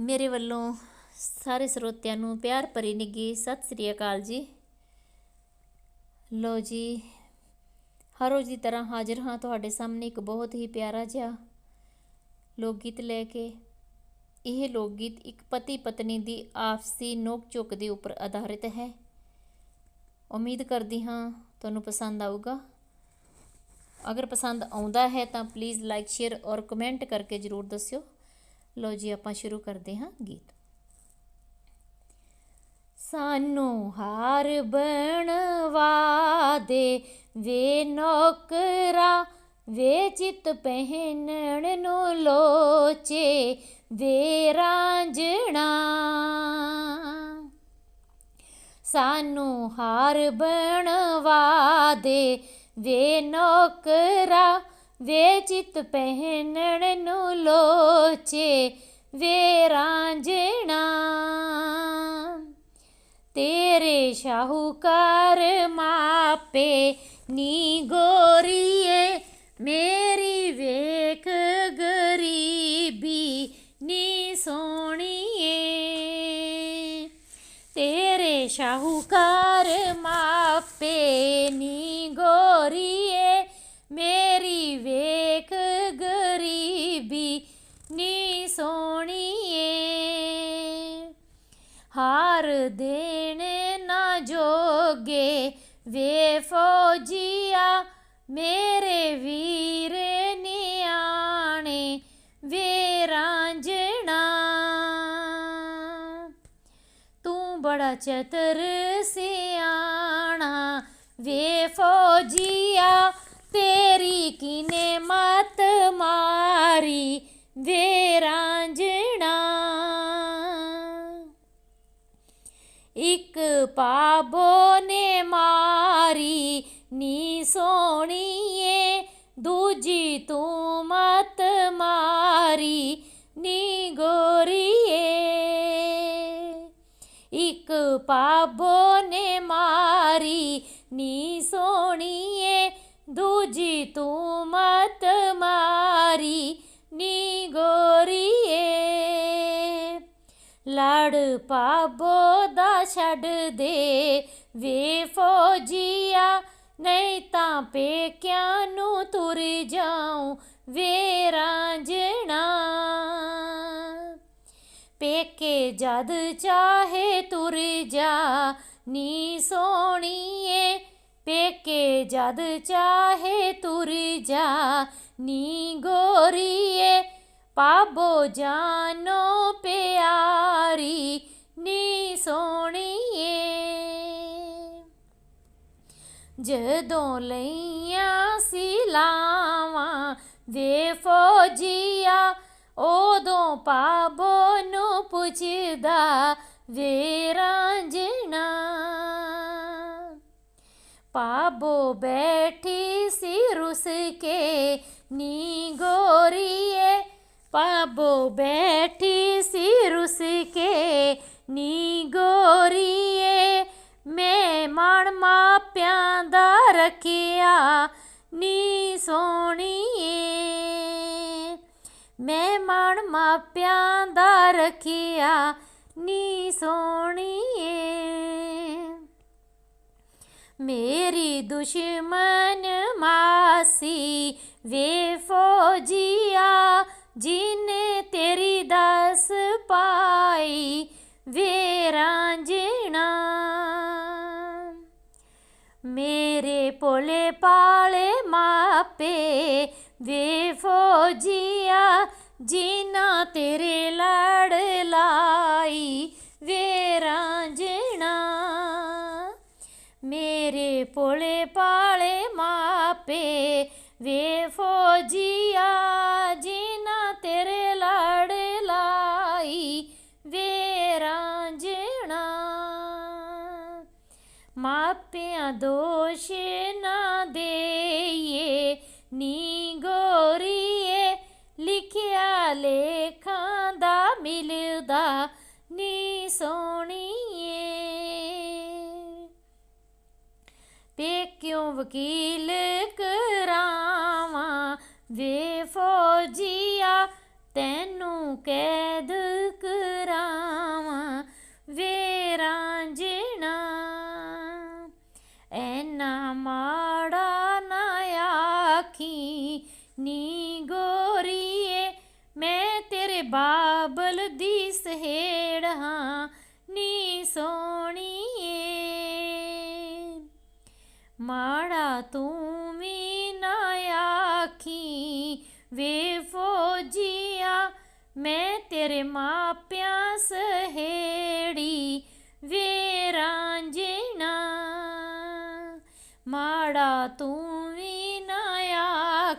ਮੇਰੇ ਵੱਲੋਂ ਸਾਰੇ ਸਰੋਤਿਆਂ ਨੂੰ ਪਿਆਰ ਭਰੀ ਨਿੱਘੀ ਸਤਿ ਸ੍ਰੀ ਅਕਾਲ ਜੀ। ਲੋ ਜੀ, ਹਰ ਰੋਜ਼ ਦੀ ਤਰ੍ਹਾਂ ਹਾਜ਼ਰ ਹਾਂ ਤੁਹਾਡੇ ਸਾਹਮਣੇ ਇੱਕ ਬਹੁਤ ਹੀ ਪਿਆਰਾ ਜਿਹਾ ਲੋਕ ਗੀਤ ਲੈ ਕੇ। ਇਹ ਲੋਕ ਗੀਤ ਇੱਕ ਪਤੀ ਪਤਨੀ ਦੀ ਆਪਸੀ ਨੋਕ ਝੋਕ ਦੇ ਉੱਪਰ ਆਧਾਰਿਤ ਹੈ। ਉਮੀਦ ਕਰਦੀ ਹਾਂ ਤੁਹਾਨੂੰ ਪਸੰਦ ਆਊਗਾ। ਅਗਰ ਪਸੰਦ ਆਉਂਦਾ ਹੈ ਤਾਂ ਪਲੀਜ਼ ਲਾਈਕ ਸ਼ੇਅਰ ਔਰ ਕਮੈਂਟ ਕਰਕੇ ਜ਼ਰੂਰ ਦੱਸਿਓ। ਲੋ ਜੀ ਆਪਾਂ ਸ਼ੁਰੂ ਕਰਦੇ ਹਾਂ ਗੀਤ। ਸਾਨੂੰ ਹਾਰ ਬਣਵਾ ਦੇ, ਵੇ ਨੌਕਰਾ, ਵੇ ਚਿਤ ਪਹਿਨਣ ਨੂੰ ਲੋਚੇ, ਵੇ ਰਾਂਝਣਾ। ਸਾਨੂੰ ਹਾਰ ਬਣਵਾ ਦੇ, ਵੇ ਨੌਕਰਾ ਵੇ ਚਿਤ ਪਹਿਨਣ ਨੂੰ ਲੋਚੇ, ਵੇ ਰਾਂਝਣਾ। ਤੇਰੇ ਸ਼ਾਹੂਕਾਰ ਮਾਪੇ, ਨੀ ਗੋਰੀਏ, ਮੇਰੀ ਵੇਖ ਗਰੀਬੀ ਨੀ ਸੋਣੀਏ। ਤੇਰੇ ਸ਼ਾਹੂਕਾਰ ਮਾਪੇ, ਨੀ ਗੋਰੀ ਹਾਰ ਦੇਣ ਨਾ ਜੋਗੇ। ਵੇ ਫੌਜੀਆ, ਮੇਰੇ ਵੀਰ ਨਿਆਣੇ ਵੇ ਰਾਂਝਣਾ ਤੂੰ ਬੜਾ ਚਤਰ ਸਿਆਣਾ। ਵੇ ਫੌਜੀਆ, ਤੇਰੀ ਕਿਨੇ ਮਤ ਮਾਰੀ। ਵੇ ਰਾਂਝਣਾ ਨੀ ਸੋਣੀਏ, ਦੂਜੀ ਤੂੰ ਮਤ ਮਾਰੀ, ਨੀ ਗੋਰੀਏ। ਇੱਕ ਪਾਬੋ ਨੇ ਮਾਰੀ, ਨੀ ਸੋਣੀਏ, ਦੂਜੀ ਤੂੰ ਮਤ ਮਾਰੀ, ਨੀ ਗੋਰੀਏ। ਲੜ ਪਾਬੋ ਦਾ ਛੱਡ ਦੇ, ਵੇ ਫੌਜੀਆ ਨਹੀਂ ਤਾਂ ਪੇਕਿਆਂ ਨੂੰ ਤੁਰ ਜਾਉ ਵੇ ਰਾਂਝਣਾ ਪੇਕੇ ਜਦ ਚਾਹੇ ਤੁਰ ਜਾ, ਨੀ ਸੋਣੀਏ। ਪੇਕੇ ਜਦ ਚਾਹੇ ਤੁਰ ਜਾ, ਨੀ ਗੋਰੀਏ। ਪਾਬੋ ਜਾਨੋ ਪਿਆਰੀ, ਨੀ ਸੋਣੀ ਜਦੋਂ ਲਈਆਂ ਸੀ ਲਾਵਾਂ ਵੇ ਫੌਜੀਆ ਉਦੋਂ ਪਾਬੋ ਨੂੰ ਪੁੱਛਦਾ ਵੇ ਰਾਂਝਣਾ ਪਾਬੋ ਬੈਠੀ ਸੀ ਰੁਸ ਕੇ, ਨੀ ਗੋਰੀਏ। ਪਾਬੋ ਬੈਠੀ ਸੀ ਰੁਸ ਕੇ, ਨੀ ਗੋ ਰੱਖਿਆ ਨੀ ਸੋਣੀਏ। ਮੈਂ ਮਨ ਮਾਪਿਆਂ ਦਾ ਰੱਖਿਆ ਨੀ ਸੋਣੀਏ। ਮੇਰੀ ਦੁਸ਼ਮਨ ਮਾਸੀ ਵੇ ਫੌਜੀਆ, ਜਿਨੇ ਤੇਰੀ ਦਸ ਪਾਈ ਵੇ ਮੇਰੇ ਭੋਲੇ ਪਾਲੇ ਮਾਪੇ, ਵੇ ਫੌਜੀਆ ਜਿਨਾ ਤੇਰੇ ਲੜ ਲਾਈ, ਵੇ ਰਾਂਝਣਾ। ਮੇਰੇ ਭੋਲੇ ਪਾਲੇ ਮਾਪੇ, ਵੇ ਫੌਜੀਆ ਮਾਪਿਆਂ ਦੋਸ਼ ਨਾ ਦੇਈਏ ਨੀ ਗੋਰੀਏ ਲਿਖਿਆ ਲੇਖਾਂ ਦਾ ਮਿਲਦਾ ਨੀ ਸੋਣੀਏ। ਪੇਕਿਓ ਵਕੀਲ ਵੇ ਫੌਜੀਆ, ਤੈਨੂੰ ਕੈਦ ਆਖੀ, ਨੀ ਗੋਰੀਏ, ਮੈਂ ਤੇਰੇ ਬਾਬਲ ਦੀ ਸਹੇੜ ਹਾਂ, ਨੀ ਸੋਣੀਏ। ਮਾੜਾ ਤੂੰ ਵੀ ਨਾ ਆਖੀ, ਵੇ ਫੌਜੀਆ, ਮੈਂ ਤੇਰੇ ਮਾਪਿਆਂ ਸਹੇੜੀ, ਵੇ ਰਾਂਝਣਾ ਮਾੜਾ ਤੂੰ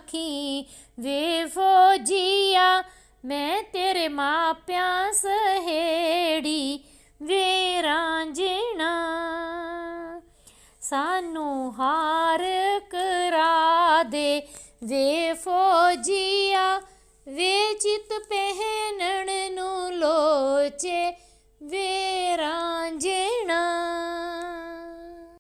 ਆਖੀ ਵੇ ਫੌਜੀਆ ਮੈਂ ਤੇਰੇ ਮਾਪਿਆਂ ਸਹੇੜੀ ਵੇ ਰਾਂਝਣਾ ਸਾਨੂੰ ਹਾਰ ਕਰਾ ਦੇ ਵੇ ਫੌਜੀਆ ਵੇ ਚਿਤ ਪਹਿਨਣ ਨੂੰ ਲੋਚੇ ਵੇ